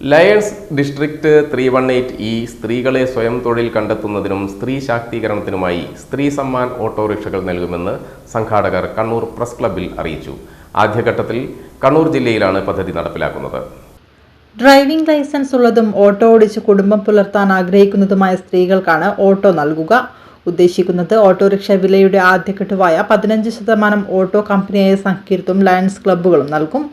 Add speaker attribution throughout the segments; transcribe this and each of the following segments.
Speaker 1: Lions district three one eight E സ്ത്രീകളെ സ്വയം തൊഴിൽ കണ്ടെത്തുന്നതിനും സ്ത്രീ ശാക്തീകരണത്തിനുമായി സ്ത്രീ സമ്മാൻ ഓട്ടോറിക്ഷകൾ നൽകുമെന്ന് സംഘാടകർ കണ്ണൂർ പ്രസ് ക്ലബ്ബിൽ അറിയിച്ചു. ആദ്യഘട്ടത്തിൽ കണ്ണൂർ ജില്ലയിലാണ് പദ്ധതി നടപ്പിലാക്കുന്നത്.
Speaker 2: ഡ്രൈവിംഗ് ലൈസൻസ് ഉള്ളതും ഓട്ടോ ഓടിച്ച് കുടുംബം പുലർത്താൻ ആഗ്രഹിക്കുന്നതുമായ സ്ത്രീകൾക്കാണ് ഓട്ടോ നൽകുക. ഉദ്ദേശിക്കുന്നത് ഓട്ടോറിക്ഷ വിലയുടെ ആദ്യഘട്ടമായ പതിനഞ്ച് ശതമാനം ഓട്ടോ കമ്പനിയായ സങ്കീർത്തും ലയൺസ് ക്ലബ്ബുകളും നൽകും.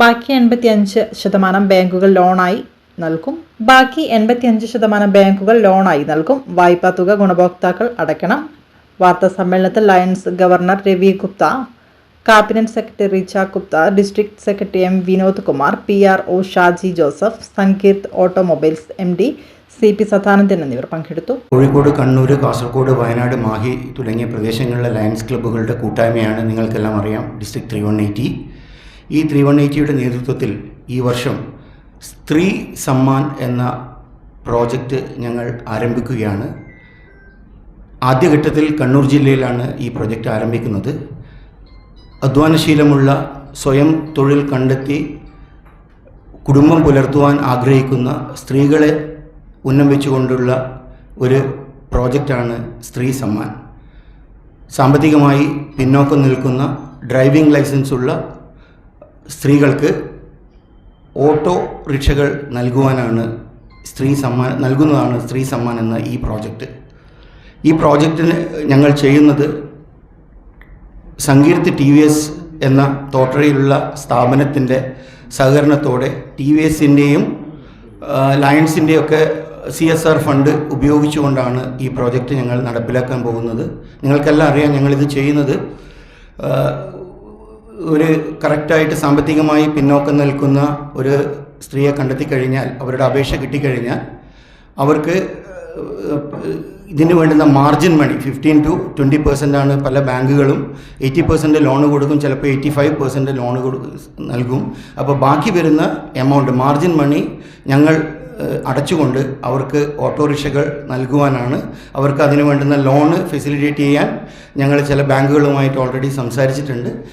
Speaker 2: ബാക്കി എൺപത്തിയഞ്ച് ശതമാനം ബാങ്കുകൾ ലോണായി നൽകും. ബാക്കി എൺപത്തിയഞ്ച് ശതമാനം ബാങ്കുകൾ ലോണായി നൽകും. വായ്പാ തുക ഗുണഭോക്താക്കൾ അടയ്ക്കണം. വാർത്താ സമ്മേളനത്തിൽ Lions governor Ravi Gupta cabinet secretary Richa Gupta district secretary M Vinod Kumar P R O Shaji Joseph Sankeerth automobiles M D C P Sadanandan എന്നിവർ പങ്കെടുത്തു.
Speaker 3: കോഴിക്കോട് കണ്ണൂർ കാസർഗോഡ് വയനാട് മാഹി തുടങ്ങിയ പ്രദേശങ്ങളിലെ ലയൺസ് ക്ലബ്ബുകളുടെ കൂട്ടായ്മയാണ് നിങ്ങൾക്കെല്ലാം അറിയാം. District three one eighty. ഈ ത്രീ വൺ എയ്റ്റിയുടെ നേതൃത്വത്തിൽ ഈ വർഷം സ്ത്രീ സമ്മാൻ എന്ന പ്രോജക്റ്റ് ഞങ്ങൾ ആരംഭിക്കുകയാണ്. ആദ്യഘട്ടത്തിൽ കണ്ണൂർ ജില്ലയിലാണ് ഈ പ്രോജക്റ്റ് ആരംഭിക്കുന്നത്. അധ്വാനശീലമുള്ള സ്വയം തൊഴിൽ കണ്ടെത്തി കുടുംബം പുലർത്തുവാൻ ആഗ്രഹിക്കുന്ന സ്ത്രീകളെ ഉന്നം വെച്ചുകൊണ്ടുള്ള ഒരു പ്രോജക്റ്റാണ് സ്ത്രീ സമ്മാൻ. സാമ്പത്തികമായി പിന്നോക്കം നിൽക്കുന്ന ഡ്രൈവിംഗ് ലൈസൻസ് ഉള്ള സ്ത്രീകൾക്ക് ഓട്ടോ റിക്ഷകൾ നൽകുവാനാണ് സ്ത്രീ സമ്മാൻ നൽകുന്നതാണ് സ്ത്രീ സമ്മാൻ എന്ന ഈ പ്രോജക്റ്റ്. ഈ പ്രോജക്റ്റിന് ഞങ്ങൾ ചെയ്യുന്നത് സങ്കീർത്തി ടി വി എസ് എന്ന തോട്ടറയിലുള്ള സ്ഥാപനത്തിന്റെ സഹകരണത്തോടെ ടി വി എസിന്റെയും ലയൺസിന്റെയും ഒക്കെ സി എസ് ആർ ഫണ്ട് ഉപയോഗിച്ചുകൊണ്ടാണ് ഈ പ്രോജക്റ്റ് ഞങ്ങൾ നടപ്പിലാക്കാൻ പോകുന്നത്. നിങ്ങൾക്കെല്ലാം അറിയാം ഞങ്ങളിത് ചെയ്യുന്നത്. ഒരു കറക്റ്റായിട്ട് സാമ്പത്തികമായി പിന്നോക്കം നിൽക്കുന്ന ഒരു സ്ത്രീയെ കണ്ടെത്തി കഴിഞ്ഞാൽ അവരുടെ അപേക്ഷ കിട്ടിക്കഴിഞ്ഞാൽ അവർക്ക് ഇതിന് വേണ്ടുന്ന margin money fifteen to twenty percent ആണ് പല ബാങ്കുകളും എയ്റ്റി പെർസെന്റ് ലോൺ കൊടുക്കും ചിലപ്പോൾ എയ്റ്റി ഫൈവ് പെർസെന്റ് ലോൺ നൽകും. അപ്പോൾ ബാക്കി വരുന്ന എമൗണ്ട് മാർജിൻ മണി ഞങ്ങൾ അടച്ചുകൊണ്ട് അവർക്ക് ഓട്ടോറിക്ഷകൾ നൽകുവാനാണ്. അവർക്ക് അതിന് വേണ്ടുന്ന ലോണ് ഫെസിലിറ്റേറ്റ് ചെയ്യാൻ ഞങ്ങൾ ചില ബാങ്കുകളുമായിട്ട് ഓൾറെഡി സംസാരിച്ചിട്ടുണ്ട്.